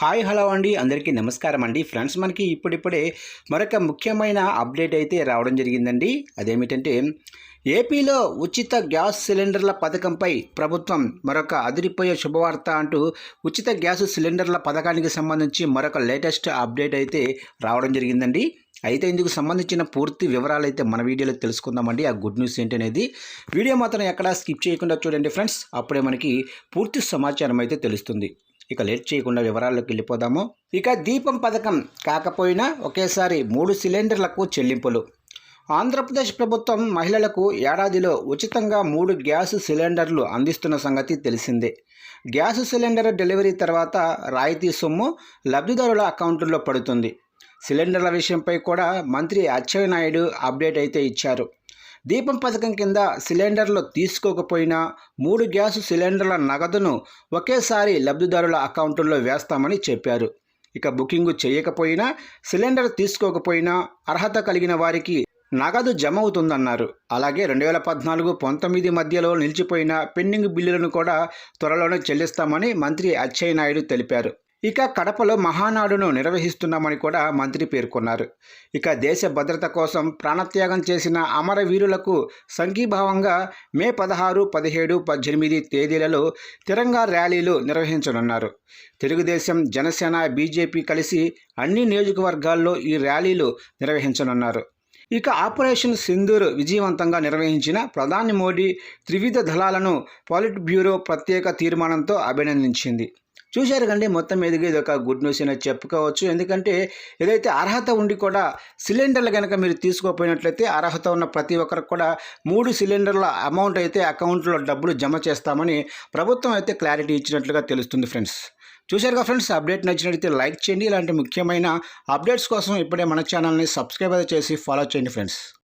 Hi hello అండి. అందరికీ నమస్కారం అండి. ఫ్రెండ్స్ మనకి ఇప్పుడిప్పుడే మరొక ముఖ్యమైన అప్డేట్ అయితే రావడం జరిగిందండి. అదేమిటంటే ఏపీలో ఉచిత గ్యాస్ సిలిండర్ల పథకంపై ప్రభుత్వం మరొక అదిరిపోయే శుభవార్త అంటూ ఉచిత గ్యాస్ సిలిండర్ల పథకానికి సంబంధించి మరొక లేటెస్ట్ అప్డేట్ అయితే రావడం జరిగిందండి. అయితే ఇందుకు సంబంధించిన పూర్తి వివరాలు అయితే మన వీడియోలో తెలుసుకుందామండి. ఆ గుడ్ న్యూస్ ఏంటి అనేది వీడియో మాత్రం ఎక్కడా స్కిప్ చేయకుండా చూడండి ఫ్రెండ్స్. అప్పుడే మనకి పూర్తి సమాచారం అయితే తెలుస్తుంది. ఇక లేట్ చేయకుండా వివరాల్లోకి వెళ్ళిపోదాము. ఇక దీపం పథకం కాకపోయినా ఒకేసారి మూడు సిలిండర్లకు చెల్లింపులు. ఆంధ్రప్రదేశ్ ప్రభుత్వం మహిళలకు ఏడాదిలో ఉచితంగా మూడు గ్యాస్ సిలిండర్లు అందిస్తున్న సంగతి తెలిసిందే. గ్యాస్ సిలిండర్ డెలివరీ తర్వాత రాయితీ సొమ్ము లబ్ధిదారుల అకౌంట్లో పడుతుంది. సిలిండర్ల విషయంపై కూడా మంత్రి అచ్చెన్నాయుడు అప్డేట్ అయితే ఇచ్చారు. దీపం పథకం కింద సిలిండర్లు తీసుకోకపోయినా మూడు గ్యాసు సిలిండర్ల నగదును ఒకేసారి లబ్ధిదారుల అకౌంట్లో వేస్తామని చెప్పారు. ఇక బుకింగ్ చేయకపోయినా సిలిండర్ తీసుకోకపోయినా అర్హత కలిగిన వారికి నగదు జమ అవుతుందన్నారు అలాగే రెండు వేల పద్నాలుగు పంతొమ్మిది మధ్యలో నిలిచిపోయిన పెండింగ్ బిల్లులను కూడా త్వరలోనే చెల్లిస్తామని మంత్రి అచ్చెన్నాయుడు తెలిపారు. ఇక కడపలో మహానాడును నిర్వహిస్తున్నామని కూడా మంత్రి పేర్కొన్నారు. ఇక దేశ భద్రత కోసం ప్రాణత్యాగం చేసిన అమరవీరులకు సంఘీభావంగా మే పదహారు పదిహేడు పద్దెనిమిది తేదీలలో తిరంగా ర్యాలీలు నిర్వహించనున్నారు. తెలుగుదేశం జనసేన బీజేపీ కలిసి అన్ని నియోజకవర్గాల్లో ఈ ర్యాలీలు నిర్వహించనున్నారు. ఇక ఆపరేషన్ సింధూర్ విజయవంతంగా నిర్వహించిన ప్రధాని మోడీ త్రివిధ దళాలను పాలిట్ బ్యూరో ప్రత్యేక తీర్మానంతో అభినందించింది. చూశారు కండి మొత్తం మీదుగా ఇది ఒక గుడ్ న్యూస్ అనేది చెప్పుకోవచ్చు. ఎందుకంటే ఏదైతే అర్హత ఉండి కూడా సిలిండర్లు కనుక మీరు తీసుకోపోయినట్లయితే అర్హత ఉన్న ప్రతి ఒక్కరికి కూడా మూడు సిలిండర్ల అమౌంట్ అయితే అకౌంట్లో డబ్బులు జమ చేస్తామని ప్రభుత్వం అయితే క్లారిటీ ఇచ్చినట్లుగా తెలుస్తుంది ఫ్రెండ్స్. చూశారుగా ఫ్రెండ్స్ అప్డేట్ నచ్చినట్లయితే లైక్ చేయండి. ఇలాంటి ముఖ్యమైన అప్డేట్స్ కోసం ఇప్పుడే మన ఛానల్ని సబ్స్క్రైబ్ చేసి ఫాలో చేయండి ఫ్రెండ్స్.